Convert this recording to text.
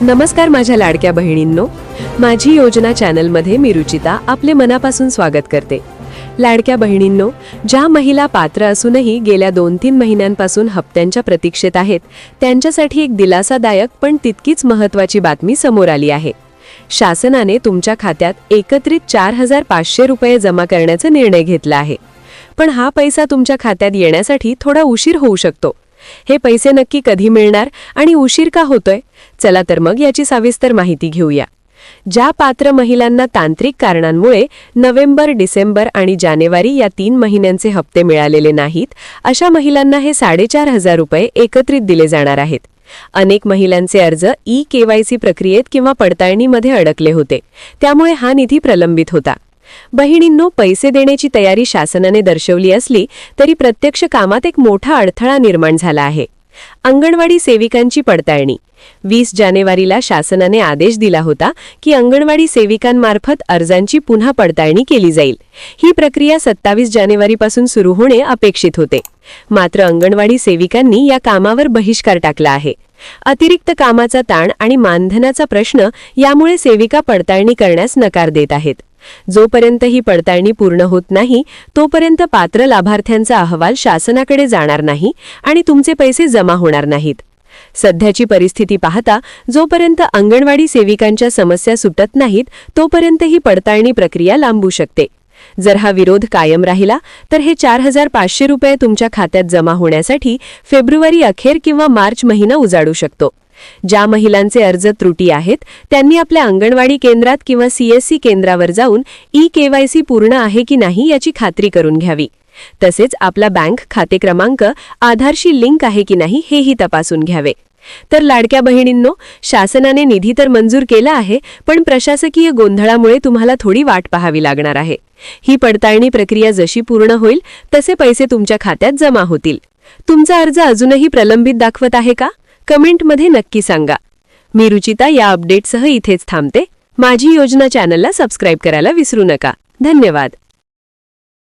नमस्कार माझ्या लाडक्या बहिणींनो. माझी योजना चॅनलमध्ये मी रुचिता आपले मनापासून स्वागत करते. लाडक्या बहिणींनो ज्या महिला पात्र असूनही गेल्या दोन तीन महिन्यांपासून हप्त्यांच्या प्रतीक्षेत आहेत त्यांच्यासाठी एक दिलासादायक पण तितकीच महत्त्वाची बातमी समोर आली आहे. शासनाने तुमच्या खात्यात एकत्रित चार हजार पाचशे रुपये जमा करण्याचा निर्णय घेतला आहे. पण हा पैसा तुमच्या खात्यात येण्यासाठी थोडा उशीर होऊ शकतो. हे पैसे नक्की कधी मिळणार आणि उशीर का होतोय? चला तर मग याची सविस्तर माहिती घेऊया. ज्या पात्र महिलांना तांत्रिक कारणांमुळे नोव्हेंबर डिसेंबर आणि जानेवारी या तीन महिन्यांचे हप्ते मिळालेले नाहीत अशा महिलांना हे साडेचार हजार रुपये एकत्रित दिले जाणार आहेत. अनेक महिलांचे अर्ज ई केवायसी प्रक्रियेत किंवा पडताळणीमध्ये अडकले होते. त्यामुळे हा निधी प्रलंबित होता. बहिणींनो पैसे देण्याची तयारी शासनाने दर्शवली असली तरी प्रत्यक्ष कामात एक मोठा अडथळा निर्माण झाला आहे. अंगणवाडी सेविकांची पडताळणी. वीस जानेवारीला शासनाने आदेश दिला होता की अंगणवाडी सेविकांमार्फत अर्जांची पुन्हा पडताळणी केली जाईल. ही प्रक्रिया सत्तावीस जानेवारीपासून सुरू होणे अपेक्षित होते. मात्र अंगणवाडी सेविकांनी या कामावर बहिष्कार टाकला आहे. अतिरिक्त कामाचा ताण आणि मानधनाचा प्रश्न यामुळे सेविका पडताळणी करण्यास नकार देत आहेत. जोपर्यंत ही पडताळणी पूर्ण होत नाही तोपर्यंत पात्र लाभार्थ्यांचा अहवाल शासनाकडे जाणार नाही आणि तुमचे पैसे जमा होणार नाहीत. सध्याची परिस्थिती पाहता जोपर्यंत अंगणवाडी सेविकांच्या समस्या सुटत नाहीत तोपर्यंत ही पडताळणी प्रक्रिया लांबू शकते. जर हा विरोध कायम राहिला तर हे चार हजार पाचशे रुपये तुमच्या खात्यात जमा होण्यासाठी फेब्रुवारी अखेर किंवा मार्च महिना उजाडू शकतो. ज्या महिलांचे अर्ज त्रुटी आहेत त्यांनी आपल्या अंगणवाडी केंद्रात किंवा सीएससी केंद्रावर जाऊन ई केवायसी पूर्ण आहे की नाही याची खात्री करून घ्यावी. तसेच आपला बँक खाते क्रमांक आधारशी लिंक आहे की नाही हेही तपासून घ्यावे. तर लाडक्या बहिणींनो शासनाने निधी तर मंजूर केला आहे पण प्रशासकीय गोंधळामुळे तुम्हाला थोडी वाट पाहावी लागणार आहे. ही पडताळणी प्रक्रिया जशी पूर्ण होईल तसे पैसे तुमच्या खात्यात जमा होतील. तुमचा अर्ज अजूनही प्रलंबित दाखवत आहे का? कमेंटमध्ये नक्की सांगा. मी रुचिता या अपडेटसह इथेच थांबते. माझी योजना चॅनलला सबस्क्राईब करायला विसरू नका. धन्यवाद.